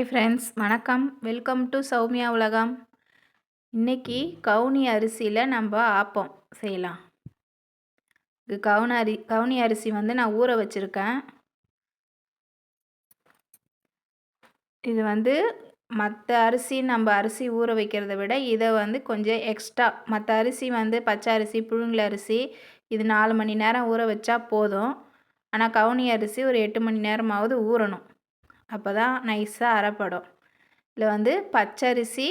Hi friends வணக்கம். Welcome to Soumya உலகம். இன்றைக்கி கவுனி அரிசியில் நம்ம ஆப்பம் செய்யலாம். இது கவுனி அரி கவுனி அரிசி வந்து நான் ஊற வச்சுருக்கேன். இது வந்து மற்ற அரிசி நம்ம அரிசி ஊற வைக்கிறத விட இதை வந்து கொஞ்சம் எக்ஸ்ட்ரா மற்ற அரிசி வந்து பச்சை அரிசி புழுங்கல் அரிசி இது நாலு மணி நேரம் ஊற வச்சா போதும். ஆனால் கவுனி அரிசி ஒரு எட்டு மணி நேரமாவது ஊறணும். அப்போ தான் நைஸாக அரைப்படும். இதில் வந்து பச்சரிசி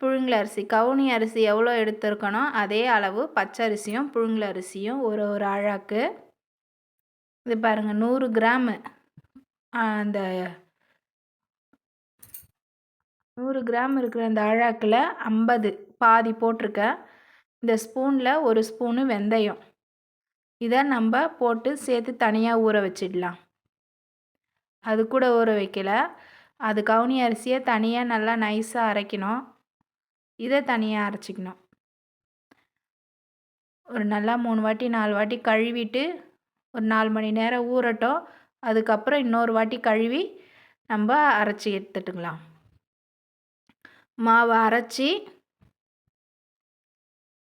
புழுங்கல் அரிசி கவுனி அரிசி எவ்வளோ எடுத்திருக்கனோ அதே அளவு பச்சரிசியும் புழுங்கல் அரிசியும் ஒரு ஒரு அழாக்கு. இது பாருங்கள் நூறு கிராமு. அந்த நூறு கிராம் இருக்கிற அந்த அழாக்கில் ஐம்பது பாதி போட்டிருக்கேன் இந்த ஸ்பூனில் ஒரு ஸ்பூனு வெந்தயம். இதை நம்ம போட்டு சேர்த்து தனியாக ஊற வச்சிடலாம். அது கூட ஊற வைக்கல. அது கவுனி அரிசியை தனியாக நல்லா நைஸாக அரைக்கணும். இதை தனியாக அரைச்சிக்கணும். ஒரு நல்லா மூணு வாட்டி நாலு வாட்டி கழுவிட்டு ஒரு நாலு மணி நேரம் ஊறட்டும். அதுக்கப்புறம் இன்னொரு வாட்டி கழுவி நம்ம அரைச்சி எடுத்துட்டுக்கலாம். மாவை அரைச்சி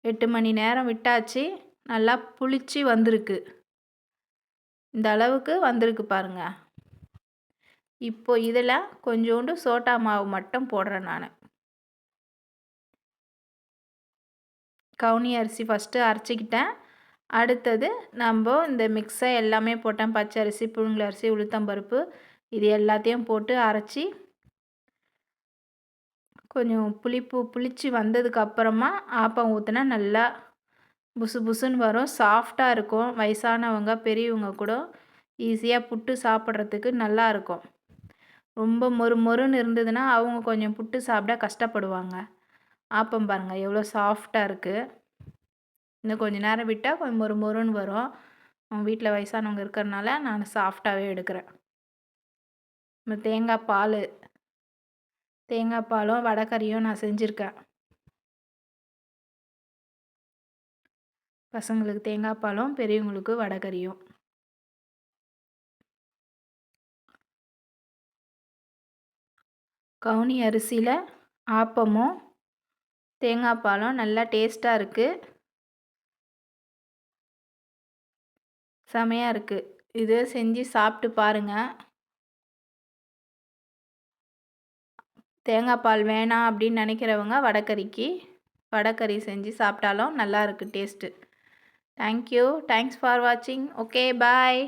எட்டு மணி நேரம் விட்டாச்சு. நல்லா புளிச்சு வந்திருக்கு. இந்த அளவுக்கு வந்திருக்கு பாருங்கள் இப்போ இதில் கொஞ்சோண்டு சோட்டா மாவு மட்டும் போடுறேன் நான். கவுனி அரிசி ஃபஸ்ட்டு அரைச்சிக்கிட்டேன். அடுத்தது நம்ம இந்த மிக்ஸை எல்லாமே போட்டேன். பச்சை அரிசி புழுங்கல் அரிசி உளுத்தம்பருப்பு இது எல்லாத்தையும் போட்டு அரைச்சி கொஞ்சம் புளிப்பு புளிச்சு வந்ததுக்கப்புறமா ஆப்பம் ஊற்றினா நல்லா புசு புசுன்னு வரும். சாஃப்டாக இருக்கும். வயசானவங்க பெரியவங்க கூட ஈஸியாக புட்டு சாப்பிட்றதுக்கு நல்லா இருக்கும். ரொம்ப மொறு மொறுன்னு இருந்ததுன்னா அவங்க கொஞ்சம் புட்டு சாப்பிட கஷ்டப்படுவாங்க. ஆப்பம் பாருங்கள் எவ்வளோ சாஃப்டாக இருக்குது இன்னும் கொஞ்சம் நேரம் விட்டால் கொஞ்சம் மொறு மொறுன்னு வரும். அவங்க வீட்டில் வயசானவங்க இருக்கிறனால நான் சாஃப்டாகவே எடுக்கிறேன். இந்த தேங்காய் பால் தேங்காய் பாலும் வடைக்கறியும் நான் செஞ்சுருக்கேன். பசங்களுக்கு தேங்காய் பாலும் பெரியவங்களுக்கு வடைக்கறியும் கவுனி அரிசியில் ஆப்பமும் தேங்காய் பாலும் நல்லா டேஸ்ட்டாக இருக்குது செமையாக இருக்குது இது செஞ்சு சாப்பிட்டு பாருங்கள் தேங்காய் பால் வேணாம் அப்படின்னு நினைக்கிறவங்க வடக்கறிக்கு வடக்கறி செஞ்சு சாப்பிட்டாலும் நல்லா இருக்குது taste thank you thanks for வாட்சிங் ஓகே பாய்